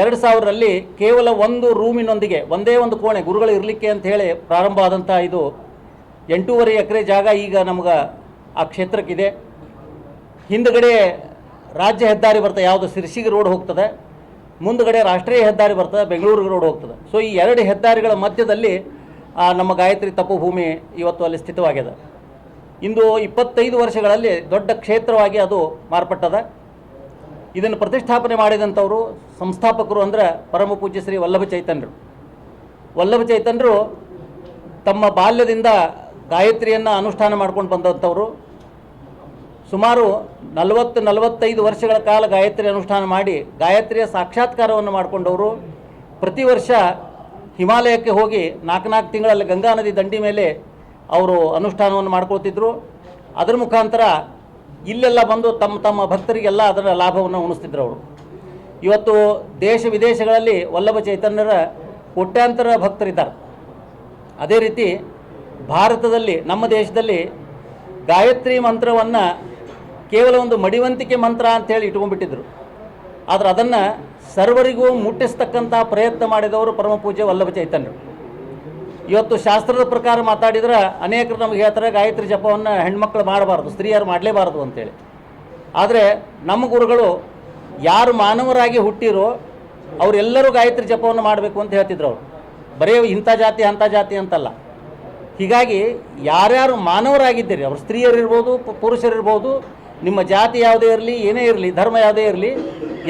ಎರಡು ಸಾವಿರರಲ್ಲಿ ಕೇವಲ ಒಂದು ರೂಮಿನೊಂದಿಗೆ ಒಂದೇ ಒಂದು ಕೋಣೆ ಗುರುಗಳು ಇರಲಿಕ್ಕೆ ಅಂತ ಹೇಳಿ ಪ್ರಾರಂಭ ಆದಂಥ ಇದು ಎಂಟೂವರೆ ಎಕರೆ ಜಾಗ ಈಗ ನಮ್ಗೆ ಆ ಕ್ಷೇತ್ರಕ್ಕಿದೆ. ಹಿಂದುಗಡೆ ರಾಜ್ಯ ಹೆದ್ದಾರಿ ಬರ್ತದೆ, ಯಾವುದು ಸಿರ್ಸಿಗೆ ರೋಡ್ ಹೋಗ್ತದೆ, ಮುಂದುಗಡೆ ರಾಷ್ಟ್ರೀಯ ಹೆದ್ದಾರಿ ಬರ್ತದೆ ಬೆಂಗಳೂರಿಗೆ ರೋಡ್ ಹೋಗ್ತದೆ. ಸೊ ಈ ಎರಡು ಹೆದ್ದಾರಿಗಳ ಮಧ್ಯದಲ್ಲಿ ನಮ್ಮ ಗಾಯತ್ರಿ ತಪ್ಪು ಭೂಮಿ ಇವತ್ತು ಅಲ್ಲಿ ಸ್ಥಿತವಾಗಿದೆ. ಇಂದು ಇಪ್ಪತ್ತೈದು ವರ್ಷಗಳಲ್ಲಿ ದೊಡ್ಡ ಕ್ಷೇತ್ರವಾಗಿ ಅದು ಮಾರ್ಪಟ್ಟದ. ಇದನ್ನು ಪ್ರತಿಷ್ಠಾಪನೆ ಮಾಡಿದಂಥವರು ಸಂಸ್ಥಾಪಕರು ಅಂದರೆ ಪರಮ ಪೂಜ್ಯ ಶ್ರೀ ವಲ್ಲಭ ಚೈತನ್ಯರು. ವಲ್ಲಭ ಚೈತನ್ಯರು ತಮ್ಮ ಬಾಲ್ಯದಿಂದ ಗಾಯತ್ರಿಯನ್ನು ಅನುಷ್ಠಾನ ಮಾಡ್ಕೊಂಡು ಬಂದಂಥವರು. ಸುಮಾರು ನಲವತ್ತು, ನಲವತ್ತೈದು ವರ್ಷಗಳ ಕಾಲ ಗಾಯತ್ರಿ ಅನುಷ್ಠಾನ ಮಾಡಿ ಗಾಯತ್ರಿಯ ಸಾಕ್ಷಾತ್ಕಾರವನ್ನು ಮಾಡಿಕೊಂಡವರು. ಪ್ರತಿ ವರ್ಷ ಹಿಮಾಲಯಕ್ಕೆ ಹೋಗಿ ನಾಲ್ಕು ನಾಲ್ಕು ತಿಂಗಳಲ್ಲಿ ಗಂಗಾ ನದಿ ದಂಡಿ ಮೇಲೆ ಅವರು ಅನುಷ್ಠಾನವನ್ನು ಮಾಡ್ಕೊಳ್ತಿದ್ರು. ಅದರ ಮುಖಾಂತರ ಇಲ್ಲೆಲ್ಲ ಬಂದು ತಮ್ಮ ತಮ್ಮ ಭಕ್ತರಿಗೆಲ್ಲ ಅದರ ಲಾಭವನ್ನು ಉಣಿಸ್ತಿದ್ರು ಅವರು. ಇವತ್ತು ದೇಶ ವಿದೇಶಗಳಲ್ಲಿ ವಲ್ಲಭ ಚೈತನ್ಯರ ಕೋಟ್ಯಾಂತರ ಭಕ್ತರಿದ್ದಾರೆ. ಅದೇ ರೀತಿ ಭಾರತದಲ್ಲಿ, ನಮ್ಮ ದೇಶದಲ್ಲಿ ಗಾಯತ್ರಿ ಮಂತ್ರವನ್ನು ಕೇವಲ ಒಂದು ಮಡಿವಂತಿಕೆ ಮಂತ್ರ ಅಂತೇಳಿ ಇಟ್ಕೊಂಡ್ಬಿಟ್ಟಿದ್ರು. ಆದರೆ ಅದನ್ನು ಸರ್ವರಿಗೂ ಮುಟ್ಟಿಸ್ತಕ್ಕಂಥ ಪ್ರಯತ್ನ ಮಾಡಿದವರು ಪರಮ ಪೂಜ್ಯ ವಲ್ಲಭ ಚೈತನ್ಯರು. ಇವತ್ತು ಶಾಸ್ತ್ರದ ಪ್ರಕಾರ ಮಾತಾಡಿದ್ರೆ ಅನೇಕರು ನಮಗೆ ಹೇಳ್ತಾರೆ, ಗಾಯತ್ರಿ ಜಪವನ್ನು ಹೆಣ್ಮಕ್ಳು ಮಾಡಬಾರ್ದು, ಸ್ತ್ರೀಯರು ಮಾಡಲೇಬಾರ್ದು ಅಂತೇಳಿ. ಆದರೆ ನಮ್ಮ ಗುರುಗಳು ಯಾರು ಮಾನವರಾಗಿ ಹುಟ್ಟಿರೋ ಅವರೆಲ್ಲರೂ ಗಾಯತ್ರಿ ಜಪವನ್ನು ಮಾಡಬೇಕು ಅಂತ ಹೇಳ್ತಿದ್ರು ಅವರು. ಬರೀ ಇಂಥ ಜಾತಿ, ಅಂಥ ಜಾತಿ ಅಂತಲ್ಲ. ಹೀಗಾಗಿ ಯಾರ್ಯಾರು ಮಾನವರಾಗಿದ್ದೀರಿ, ಅವರು ಸ್ತ್ರೀಯರಿರ್ಬೋದು ಪುರುಷರಿರ್ಬೋದು ನಿಮ್ಮ ಜಾತಿ ಯಾವುದೇ ಇರಲಿ, ಏನೇ ಇರಲಿ, ಧರ್ಮ ಯಾವುದೇ ಇರಲಿ,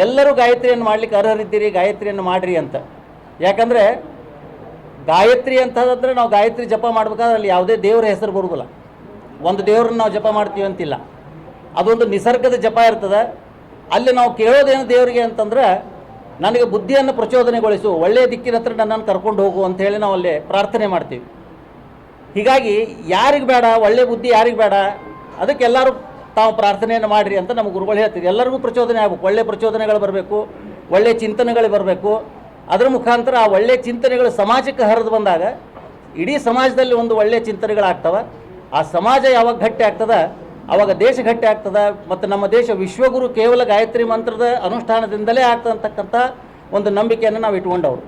ಎಲ್ಲರೂ ಗಾಯತ್ರಿಯನ್ನು ಮಾಡಲಿಕ್ಕೆ ಅರ್ಹರಿದ್ದೀರಿ, ಗಾಯತ್ರಿಯನ್ನು ಮಾಡಿರಿ ಅಂತ. ಯಾಕಂದರೆ ಗಾಯತ್ರಿ ಅಂತಂದ್ರೆ ನಾವು ಗಾಯತ್ರಿ ಜಪ ಮಾಡ್ಬೇಕಾದ್ರೆ ಅಲ್ಲಿ ಯಾವುದೇ ದೇವರ ಹೆಸರು ಬರುವುದಿಲ್ಲ. ಒಂದು ದೇವ್ರನ್ನ ನಾವು ಜಪ ಮಾಡ್ತೀವಿ ಅಂತಿಲ್ಲ. ಅದೊಂದು ನಿಸರ್ಗದ ಜಪ ಇರ್ತದೆ. ಅಲ್ಲಿ ನಾವು ಕೇಳೋದೇನು ದೇವರಿಗೆ ಅಂತಂದ್ರೆ ನನಗೆ ಬುದ್ಧಿಯನ್ನು ಪ್ರಚೋದನೆಗೊಳಿಸು, ಒಳ್ಳೆಯ ದಿಕ್ಕಿನ ಹತ್ರ ನನ್ನನ್ನು ಕರ್ಕೊಂಡು ಹೋಗು ಅಂತ ಹೇಳಿ ನಾವು ಅಲ್ಲಿ ಪ್ರಾರ್ಥನೆ ಮಾಡ್ತೀವಿ. ಹೀಗಾಗಿ ಯಾರಿಗೆ ಬೇಡ, ಒಳ್ಳೆ ಬುದ್ಧಿ ಯಾರಿಗೆ ಬೇಡ, ಅದಕ್ಕೆ ಎಲ್ಲರೂ ತಾವು ಪ್ರಾರ್ಥನೆಯನ್ನು ಮಾಡಿರಿ ಅಂತ ನಮ್ಮ ಗುರುಗಳು ಹೇಳ್ತೀವಿ ಎಲ್ಲರಿಗೂ ಪ್ರಚೋದನೆ ಆಗಬೇಕು. ಒಳ್ಳೆ ಪ್ರಚೋದನೆಗಳು ಬರಬೇಕು, ಒಳ್ಳೆ ಚಿಂತನೆಗಳು ಬರಬೇಕು. ಅದರ ಮುಖಾಂತರ ಆ ಒಳ್ಳೆ ಚಿಂತನೆಗಳು ಸಮಾಜಕ್ಕೆ ಹರಿದು ಬಂದಾಗ ಇಡೀ ಸಮಾಜದಲ್ಲಿ ಒಂದು ಒಳ್ಳೆ ಚಿಂತನೆಗಳಾಗ್ತವೆ ಆ ಸಮಾಜ ಯಾವಾಗ ಗಟ್ಟಿ ಆಗ್ತದ? ಆವಾಗ ದೇಶ ಗಟ್ಟಿ ಆಗ್ತದೆ? ಮತ್ತು ನಮ್ಮ ದೇಶ ವಿಶ್ವಗುರು ಕೇವಲ ಗಾಯತ್ರಿ ಮಂತ್ರದ ಅನುಷ್ಠಾನದಿಂದಲೇ ಆಗ್ತಂತಕ್ಕಂಥ ಒಂದು ನಂಬಿಕೆಯನ್ನು ನಾವು ಇಟ್ಕೊಂಡವರು.